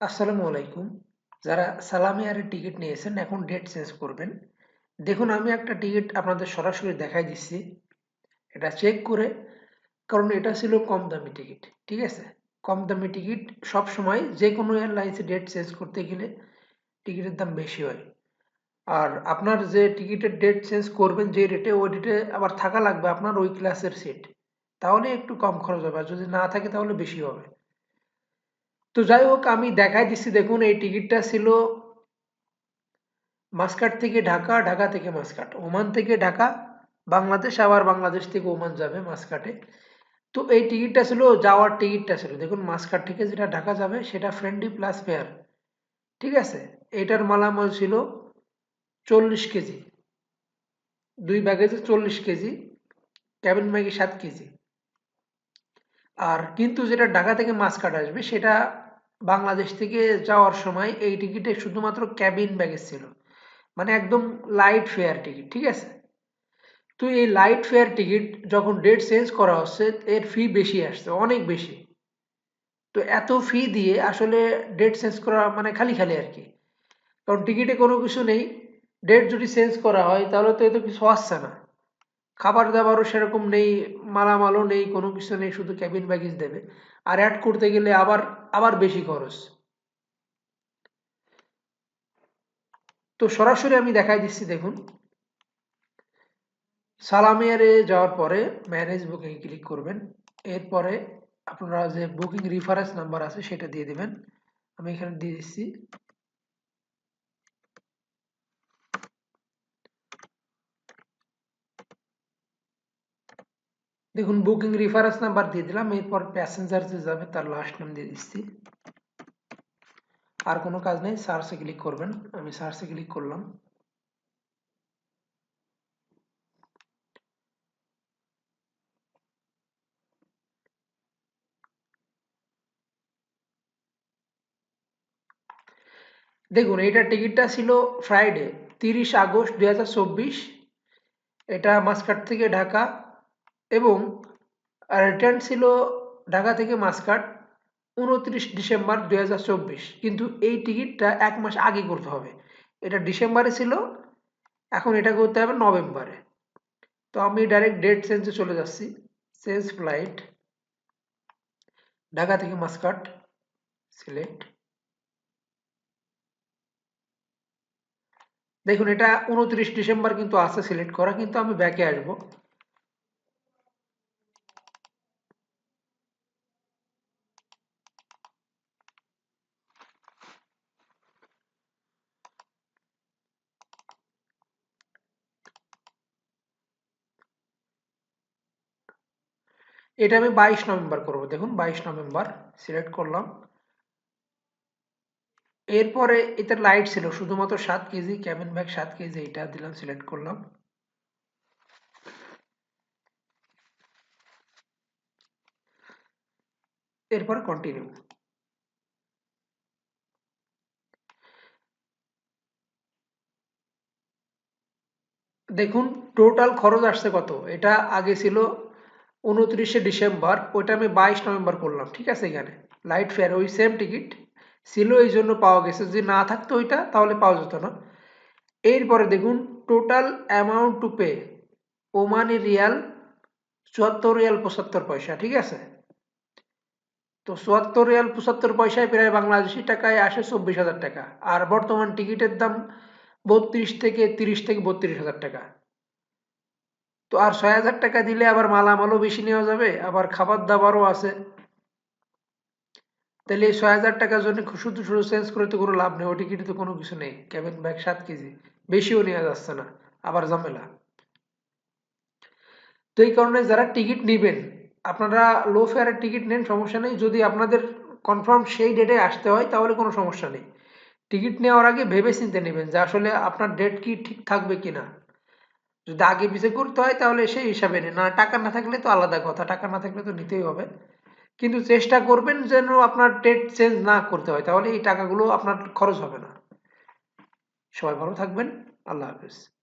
আসসালামু আলাইকুম। যারা সালামি এয়ারের টিকিট নিয়েছেন, এখন ডেট চেঞ্জ করবেন। দেখুন, আমি একটা টিকিট আপনাদের সরাসরি দেখাই দিচ্ছি। এটা চেক করে, কারণ এটা ছিল কম দামি টিকিট ঠিক আছে? কম দামি টিকিট সব সময় যে কোনো এয়ারলাইন্সে ডেট চেঞ্জ করতে গেলে টিকিটের দাম বেশি হয়। আর আপনার যে টিকিটের ডেট চেঞ্জ করবেন, যে রেটে ওই রেটে আবার থাকা লাগবে আপনার ওই ক্লাসের সিট তাহলে একটু কম খরচ হবে, আর যদি না থাকে তাহলে বেশি হবে। তো যাই হোক, আমি দেখাই দিচ্ছি, দেখুন, এই টিকিটটা ছিল মাসকাট থেকে ঢাকা ঢাকা থেকে মাসকাট। ওমান থেকে ঢাকা, বাংলাদেশ, আবার বাংলাদেশ থেকে ওমান যাবে মাসকাটে। তো এই টিকিটটা ছিল, যাওয়ার টিকিটটা ছিল। দেখুন, মাসকাট থেকে যেটা ঢাকা যাবে, সেটা ফ্রেন্ডলি প্লাস ফেয়ার ঠিক আছে? এটার মালামাল ছিল চল্লিশ কেজি। দুই ব্যাগেজে চল্লিশ কেজি ক্যাবিন ব্যাগে সাত কেজি। আর কিন্তু যেটা ঢাকা থেকে মাসকাট আসবে, সেটা বাংলাদেশ থেকে যাওয়ার সময় এই টিকিটে শুধুমাত্র ক্যাবিন ব্যাগেজ ছিল। মানে একদম লাইট ফেয়ার টিকিট ঠিক আছে? তো এই লাইট ফেয়ার টিকিট যখন ডেট চেঞ্জ করা হচ্ছে, এর ফি বেশি আসছে, অনেক বেশি। তো এত ফি দিয়ে আসলে ডেট চেঞ্জ করা মানে খালি খালি আর কি। কারণ টিকিটে কোনো কিছু নেই ডেট যদি চেঞ্জ করা হয়, তাহলে তো এত কিছু আসছে না। খাবার দাবারও সেরকম নেই, মালামালও নেই, কোনো কিছু নেই, শুধু ক্যাবিন ব্যাগেজ দেবে। আর অ্যাড করতে গেলে আবার আবার বেশি খরচ। তো সরাসরি আমি দেখাই দিচ্ছি, দেখুন। সালামিয়ারে যাওয়ার পরে ম্যানেজ বুকিং ক্লিক করবেন। এরপরে আপনারা যে বুকিং রিফারেন্স নাম্বার আছে, সেটা দিয়ে দেবেন। আমি এখানে দিয়ে দিচ্ছি। দেখুন বুকিং রেফারেন্স নাম্বার দিয়ে দিলাম এরপর প্যাসেঞ্জার যে যাবে তার লাস্ট নাম দিয়ে দিচ্ছি আর কোনো কাজ নেই সার্চে ক্লিক করবেন আমি সার্চে ক্লিক করলাম দেখুন এইটার টিকিটটা ছিল ফ্রাইডে তিরিশ আগস্ট দুই এটা মাসকাট থেকে ঢাকা এবং রিটার্ন ছিল ঢাকা থেকে মাসকাট উনত্রিশ ডিসেম্বর দু হাজার চব্বিশ। কিন্তু এই টিকিটটা এক মাস আগে করতে হবে। এটা ডিসেম্বরে ছিল, এখন এটা করতে হবে নভেম্বরে। তো আমি ডাইরেক্ট ডেট চেঞ্জে চলে যাচ্ছি। চেঞ্জ ফ্লাইট ঢাকা থেকে মাসকাট সিলেক্ট দেখুন, এটা উনত্রিশ ডিসেম্বর কিন্তু আছে সিলেক্ট করা, কিন্তু আমি ব্যাকে আসব। এটা আমি বাইশ নভেম্বর করব। দেখুন, বাইশ নভেম্বর সিলেক্ট করলাম। এরপরে এটার লাইট ছিল, শুধুমাত্র সাত কেজি ক্যাবিন ব্যাগ সাত কেজি, এটা দিলাম সিলেক্ট করলাম। এরপর কন্টিনিউ দেখুন টোটাল খরচ আসছে কত? এটা আগে ছিল উনত্রিশে ডিসেম্বর, ওইটা আমি বাইশ নভেম্বর করলাম, ঠিক আছে এখানে? লাইট ফেয়ার ওই সেম টিকিট ছিল এই জন্য পাওয়া গেছে, যদি না থাকতো ওইটা, তাহলে পাওয়া যেত না। এরপরে দেখুন total amount to pay Omani rial চুয়াত্তর রিয়াল পঁচাত্তর পয়সা, ঠিক আছে? তো চুয়াত্তর রিয়াল পঁচাত্তর পয়সায় প্রায় বাংলাদেশি টাকায় আসে চব্বিশ হাজার টাকা, আর বর্তমান টিকিটের দাম বত্রিশ থেকে তিরিশ থেকে বত্রিশ হাজার টাকা। তো আর ছয় হাজার টাকা দিলে আবার মালামালও বেশি নেওয়া যাবে, আবার খাবার দাবারও আছে। তাহলে এই ছয় হাজার টাকার জন্য শুধু শুধু চেঞ্জ করে তো কোনো লাভ নেই ও টিকিটে তো কোনো কিছু নেই। ক্যাবিন ব্যাগ সাত কেজি, বেশিও নেওয়া যাচ্ছে না, আবার ঝামেলা। তো এই কারণে যারা টিকিট নেবেন, আপনারা লো ফেয়ারের টিকিট নেন, সমস্যা নেই। যদি আপনাদের কনফার্ম সেই ডেটে আসতে হয়, তাহলে কোনো সমস্যা নেই। টিকিট নেওয়ার আগে ভেবে চিনতে নেবেন যে আসলে আপনার ডেট কি ঠিক থাকবে কিনা। যদি আগে পিছিয়ে করতে হয় তাহলে সেই হিসাবে না। টাকা না থাকলে তো আলাদা কথা, টাকা না থাকলে তো নিতেই হবে। কিন্তু চেষ্টা করবেন যেন আপনার ডেট চেঞ্জ না করতে হয়, তাহলে এই টাকাগুলো আপনার খরচ হবে না। সবাই ভালো থাকবেন, আল্লাহ হাফিজ।